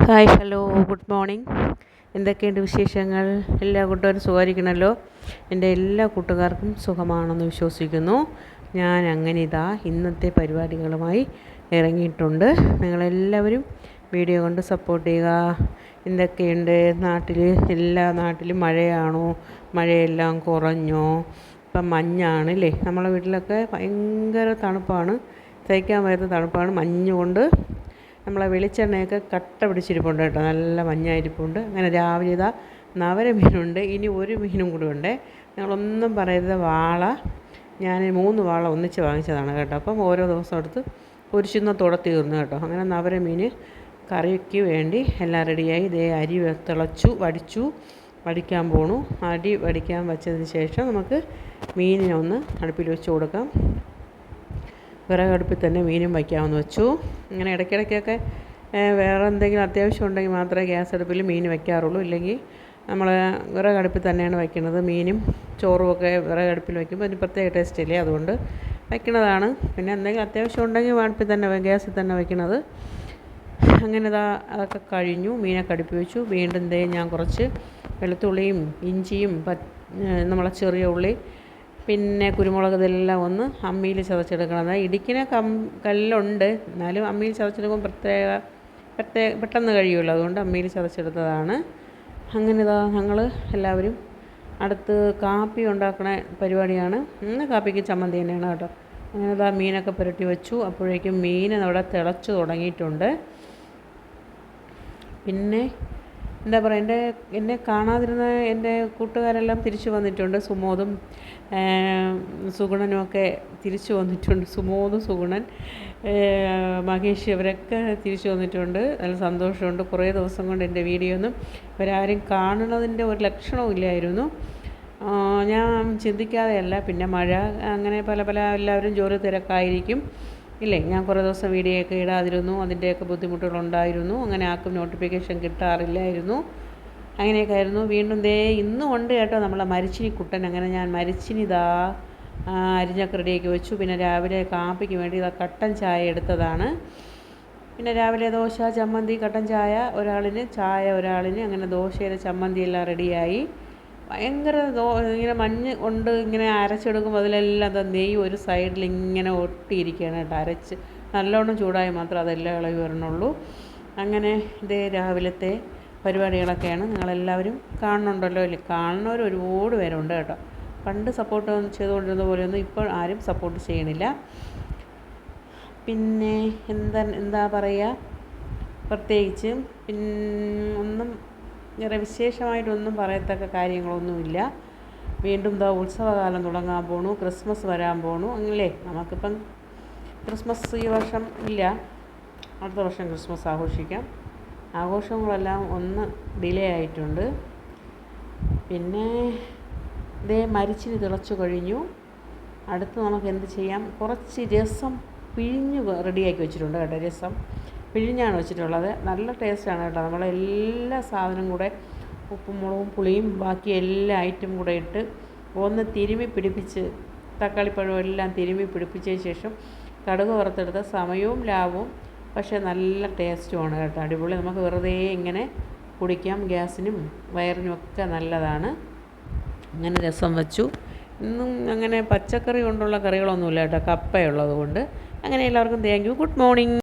Hi hello good morning എന്തൊക്കെയുണ്ട് വിശേഷങ്ങൾ? എല്ലാ കൂട്ടുകാരും സുഖമായിരിക്കണമല്ലോ എന്റെ എല്ലാ കൂട്ടുകാർക്കും സുഖമാണെന്ന് വിശ്വസിക്കുന്നു. ഞാൻ അങ്ങനെ ഇതാ ഇന്നത്തെ പരിപാടികളുമായി ഇറങ്ങിയിട്ടുണ്ട്. നിങ്ങളെല്ലാവരും വീഡിയോ കൊണ്ട് സപ്പോർട്ട് ചെയ്യുക. എന്തൊക്കെയുണ്ട്? നാട്ടിൽ എല്ലാ നാട്ടിലും മഴയാണോ? മഴയെല്ലാം കുറഞ്ഞോ? ഇപ്പം മഞ്ഞാണ് അല്ലേ നമ്മളെ വീട്ടിലൊക്കെ ഭയങ്കര തണുപ്പാണ്. സഹിക്കാൻ വരുന്ന തണുപ്പാണ് മഞ്ഞ് കൊണ്ട് നമ്മളെ വെളിച്ചെണ്ണയൊക്കെ കട്ട പിടിച്ചിരിപ്പുണ്ട് കേട്ടോ. നല്ല മഞ്ഞായിരിപ്പുണ്ട്. അങ്ങനെ രാവിലെ ഇതാ നവര മീനുണ്ട്. ഇനി ഒരു മീനും കൂടി ഉണ്ട്. നിങ്ങളൊന്നും പറയരുത്. വാള. ഞാൻ മൂന്ന് വാള ഒന്നിച്ച് വാങ്ങിച്ചതാണ് കേട്ടോ. അപ്പം ഓരോ ദിവസം എടുത്ത് തുടത്തി തീർന്നു കേട്ടോ. അങ്ങനെ നവര മീൻ കറിക്ക് വേണ്ടി എല്ലാം റെഡിയായി. ഇതേ അരി തിളച്ചു വടിച്ചു വടിക്കാൻ പോണു. അരി വടിക്കാൻ വെച്ചതിന് ശേഷം നമുക്ക് മീനിനെ ഒന്ന് അടുപ്പിൽ വെച്ച് കൊടുക്കാം. വിറകടുപ്പിൽ തന്നെ മീനും വയ്ക്കാമെന്ന് വെച്ചു. ഇങ്ങനെ ഇടയ്ക്കിടയ്ക്കൊക്കെ വേറെ എന്തെങ്കിലും അത്യാവശ്യം ഉണ്ടെങ്കിൽ മാത്രമേ ഗ്യാസ് അടുപ്പിൽ മീൻ വയ്ക്കാറുള്ളൂ. ഇല്ലെങ്കിൽ നമ്മൾ വിറകടുപ്പിൽ തന്നെയാണ് വയ്ക്കുന്നത്. മീനും ചോറും ഒക്കെ വിറകടുപ്പിൽ വയ്ക്കുമ്പോൾ അതിന് പ്രത്യേക ടേസ്റ്റ് ഇല്ലേ? അതുകൊണ്ട് വയ്ക്കുന്നതാണ്. പിന്നെ എന്തെങ്കിലും അത്യാവശ്യം ഉണ്ടെങ്കിൽ അടുപ്പിൽ തന്നെ ഗ്യാസിൽ തന്നെ വയ്ക്കുന്നത്. അങ്ങനെ ഇതാ അതൊക്കെ കഴിഞ്ഞു. മീനൊക്കെ അടുപ്പി വെച്ചു. വീണ്ടും ദേ ഞാൻ കുറച്ച് വെളുത്തുള്ളിയും ഇഞ്ചിയും നമ്മളെ ചെറിയ ഉള്ളി പിന്നെ കുരുമുളക് ഇതെല്ലാം ഒന്ന് അമ്മിയിൽ ചതച്ചെടുക്കണം. ഇടിക്കുന്ന കം കല്ലുണ്ട്. എന്നാലും അമ്മിയിൽ ചതച്ചെടുക്കുമ്പോൾ പ്രത്യേക പ്രത്യേക പെട്ടെന്ന് കഴിയുമല്ലോ. അതുകൊണ്ട് അമ്മിയിൽ ചതച്ചെടുത്തതാണ്. അങ്ങനെ ഇതാ ഞങ്ങൾ എല്ലാവരും അടുത്ത് കാപ്പി ഉണ്ടാക്കുന്ന പരിപാടിയാണ്. ഇന്ന് കാപ്പിക്ക് ചമ്മന്തി തന്നെയാണ് കേട്ടോ. അങ്ങനെ ഇതാ മീനൊക്കെ പുരട്ടി വെച്ചു. അപ്പോഴേക്കും മീൻ അവിടെ തിളച്ച് തുടങ്ങിയിട്ടുണ്ട്. പിന്നെ എന്താ പറയുക എന്റെ എന്നെ കാണാതിരുന്ന എന്റെ കൂട്ടുകാരെല്ലാം തിരിച്ചു വന്നിട്ടുണ്ട്. സുമോദും സുഗുണനുമൊക്കെ തിരിച്ചു വന്നിട്ടുണ്ട്. സുമോദും സുഗുണൻ മഹേഷ് ഇവരൊക്കെ തിരിച്ചു വന്നിട്ടുണ്ട്. നല്ല സന്തോഷമുണ്ട്. കുറേ ദിവസം കൊണ്ട് എന്റെ വീഡിയോ ഒന്നും ഇവരാരും കാണുന്നതിന്റെ ഒരു ലക്ഷണവും ഇല്ലായിരുന്നു. ഞാൻ ചിന്തിക്കാതെയല്ല. പിന്നെ മഴ അങ്ങനെ പല പല എല്ലാവരും ജോലി തിരക്കായിരിക്കും. ഇല്ലേ? ഞാൻ കുറേ ദിവസം വീഡിയോ ഒക്കെ ഇടാതിരുന്നു അതിന്റെയൊക്കെ ബുദ്ധിമുട്ടുകളുണ്ടായിരുന്നു അങ്ങനെ ആർക്കും നോട്ടിഫിക്കേഷൻ കിട്ടാറില്ലായിരുന്നു. അങ്ങനെയൊക്കെ ആയിരുന്നു വീണ്ടും ദേ ഇന്നും ഉണ്ട് കേട്ടോ നമ്മളെ മരിച്ചിനി കുട്ടൻ. അങ്ങനെ ഞാൻ മരിച്ചിനി ഇതാ അരിഞ്ഞൊക്കെ റെഡിയാക്കി വെച്ചു. പിന്നെ രാവിലെ കാപ്പിക്ക് വേണ്ടി ഇതാ കട്ടൻ ചായ എടുത്തതാണ്. പിന്നെ രാവിലെ ദോശ ചമ്മന്തി കട്ടൻ ചായ ഒരാളിന് ചായ ഒരാളിന് അങ്ങനെ ദോശയുടെ ചമ്മന്തി എല്ലാം റെഡിയായി. ഭയങ്കര ദോ ഇങ്ങനെ മഞ്ഞ് കൊണ്ട് ഇങ്ങനെ അരച്ചെടുക്കുമ്പോൾ അതിലെല്ലാം എന്താ നെയ്യ് ഒരു സൈഡിൽ ഇങ്ങനെ ഒട്ടിയിരിക്കുകയാണ് കേട്ടോ. അരച്ച് നല്ലോണം ചൂടായി മാത്രം അതെല്ലാം ഇളകി വരണുള്ളൂ. അങ്ങനെ ഇതേ രാവിലത്തെ പരിപാടികളൊക്കെയാണ് നിങ്ങളെല്ലാവരും കാണുന്നുണ്ടല്ലോ. ഇല്ലേ കാണുന്നവർ ഒരുപാട് പേരുണ്ട് കേട്ടോ. പണ്ട് സപ്പോർട്ട് ചെയ്തുകൊണ്ടിരുന്ന പോലെയൊന്നും ഇപ്പോൾ ആരും സപ്പോർട്ട് ചെയ്യണില്ല. പിന്നെ എന്താ എന്താ പറയുക പ്രത്യേകിച്ച് പിന്നെ ഒന്നും വേറെ വിശേഷമായിട്ടൊന്നും പറയത്തക്ക കാര്യങ്ങളൊന്നുമില്ല. വീണ്ടും ഇതാ ഉത്സവകാലം തുടങ്ങാൻ പോണു ക്രിസ്മസ് വരാൻ പോണു. അങ്ങനെ നമുക്കിപ്പം ക്രിസ്മസ് ഈ വർഷം ഇല്ല. അടുത്ത വർഷം ക്രിസ്മസ് ആഘോഷിക്കാം. ആഘോഷങ്ങളെല്ലാം ഒന്ന് ഡിലേ ആയിട്ടുണ്ട്. പിന്നെ ഇതേ മരിച്ചിന് തിളച്ചു കഴിഞ്ഞു. അടുത്ത് നമുക്ക് എന്ത് ചെയ്യാം? കുറച്ച് രസം പിഴിഞ്ഞ് റെഡിയാക്കി വെച്ചിട്ടുണ്ട് കേട്ടോ രസം. പിഴിഞ്ഞാണ് വെച്ചിട്ടുള്ളത്. നല്ല ടേസ്റ്റാണ് കേട്ടോ. നമ്മൾ എല്ലാ സാധനവും കൂടെ ഉപ്പും മുളകും പുളിയും ബാക്കി എല്ലാ ഐറ്റം കൂടെ ഇട്ട് ഒന്ന് തിരുമി പിടിപ്പിച്ച് തക്കാളിപ്പഴവും എല്ലാം തിരുമി പിടിപ്പിച്ചതിന് ശേഷം കടുക് വറുത്തെടുത്ത സമയവും ലാഭവും പക്ഷേ നല്ല ടേസ്റ്റുമാണ് കേട്ടോ. അടിപൊളി. നമുക്ക് വെറുതെ ഇങ്ങനെ കുടിക്കാം. ഗ്യാസിനും വയറിനും ഒക്കെ നല്ലതാണ്. അങ്ങനെ രസം വെച്ചു. ഇന്നും അങ്ങനെ പച്ചക്കറി കൊണ്ടുള്ള കറികളൊന്നുമില്ല കേട്ടോ. കപ്പയുള്ളത് കൊണ്ട്. അങ്ങനെ എല്ലാവർക്കും താങ്ക് യു ഗുഡ് മോർണിംഗ്